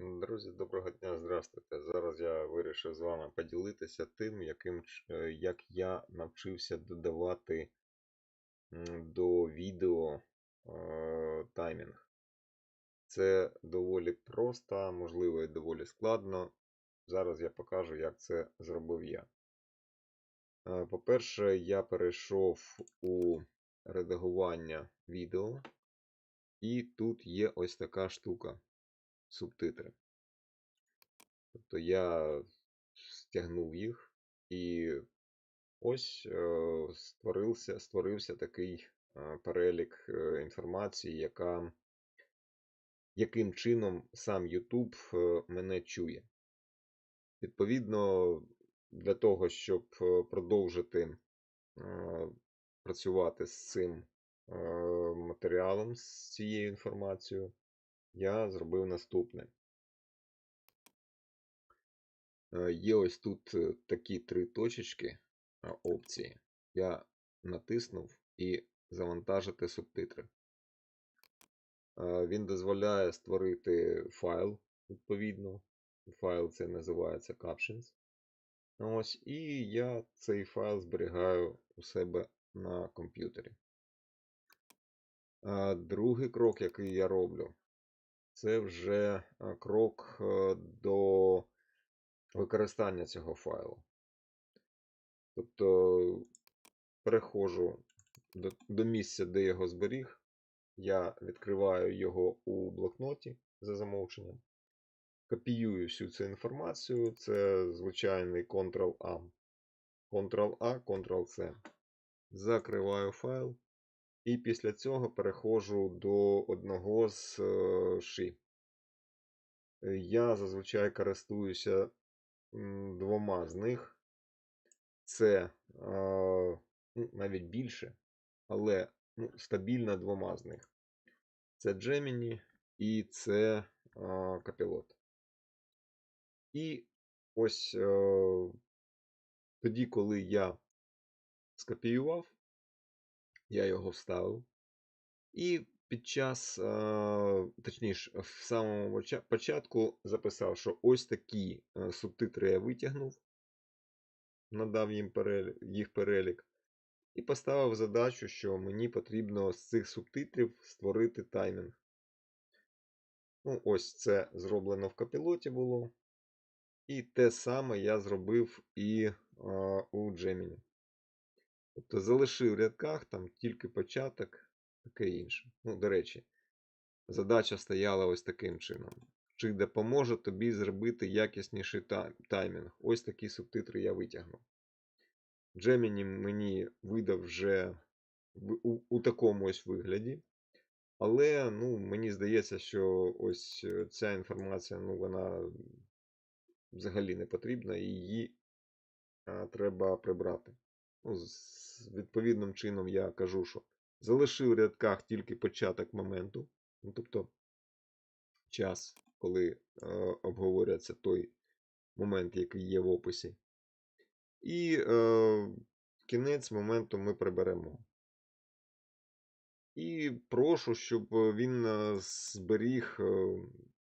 Друзі, доброго дня, здравствуйте. Зараз я вирішив з вами поділитися тим, яким, е, як я навчився додавати до відео е, таймінг. Це доволі просто, можливо, і доволі складно. Зараз я покажу, як це зробив я. Е, По-перше, я перейшов у редагування відео, і тут є ось така штука субтитри. Тобто я стягнув їх, і ось е, створився, створився такий е, перелік е, інформації, яка, яким чином сам YouTube мене чує. Відповідно, для того, щоб продовжити працювати з цим матеріалом, з цією інформацією, я зробив наступне. Є ось тут е, такі три точечки опції. Я натиснув і завантажити субтитри. Він дозволяє створити файл, відповідно. Файл це називається Captions. Ось, і я цей файл зберігаю у себе на комп'ютері. Е, Другий крок, який я роблю, це вже е, крок е, до використання цього файлу. Тобто переходжу до, до місця, де його зберіг. Я відкриваю його у блокноті за замовченням. Копіюю всю цю інформацію. Це звичайний Ctrl-A. Ctrl-A, Ctrl-C. Закриваю файл. І після цього переходжу до одного з е, ши. Е, Я зазвичай користуюся двома з них. Це е, ну, навіть більше, але ну, стабільно двома з них. Це Gemini і це Copilot. І ось тоді, коли я скопіював, я його вставив. І під час, точніше, в самому початку записав, що ось такі е, субтитри я витягнув, надав їм перелік, їх перелік, і поставив задачу, що мені потрібно з цих субтитрів створити таймінг. Ну, ось це зроблено в капілоті було. І те саме я зробив і е, у Gemini. Тобто залишив в рядках там тільки початок, таке інше. Ну, до речі, задача стояла ось таким чином. Чи допоможе тобі зробити якісніший тай- таймінг? Ось такі субтитри я витягнув. Gemini мені видав вже у, у такому ось вигляді. Але ну, мені здається, що ось е, ця інформація, ну, вона взагалі не потрібна, і її а, треба прибрати. Ну, з відповідним чином я кажу, що залишив в рядках тільки початок моменту, ну, тобто час, коли е, обговорюється той момент, який є в описі. І е, кінець моменту ми приберемо. І прошу, щоб він е, зберіг е,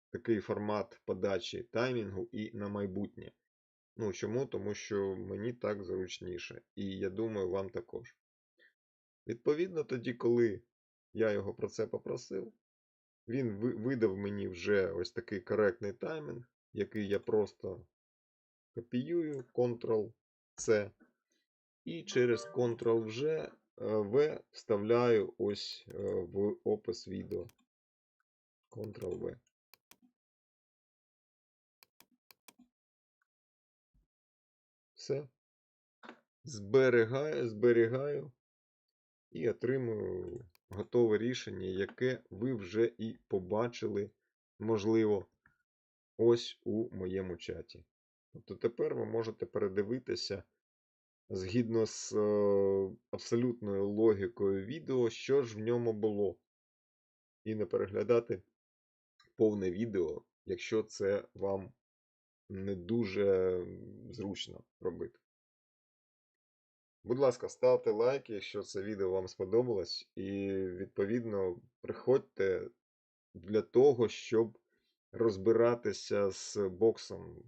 такий формат подачі таймінгу і на майбутнє. Ну, чому? Тому що мені так зручніше. І я думаю, вам також. Відповідно, тоді, коли я його про це попросив, він видав мені вже ось такий коректний таймінг, який я просто копіюю, Ctrl-C, і через Ctrl-V V вставляю ось е, в опис відео. Ctrl-V. Все. Зберігаю, зберігаю і отримую готове рішення, яке ви вже і побачили, можливо, ось у моєму чаті. Тобто тепер ви можете передивитися згідно з е, абсолютною логікою відео, що ж в ньому було. І не переглядати повне відео, якщо це вам не дуже зручно робити. Будь ласка, ставте лайк, якщо це відео вам сподобалось, і відповідно приходьте для того, щоб розбиратися з боксом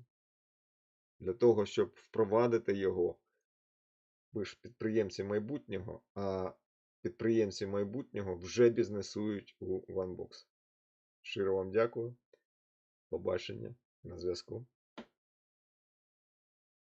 для того, щоб впровадити його. Ви ж підприємці майбутнього, а підприємці майбутнього вже бізнесують у OneBox. Щиро вам дякую. Побачення на зв'язку.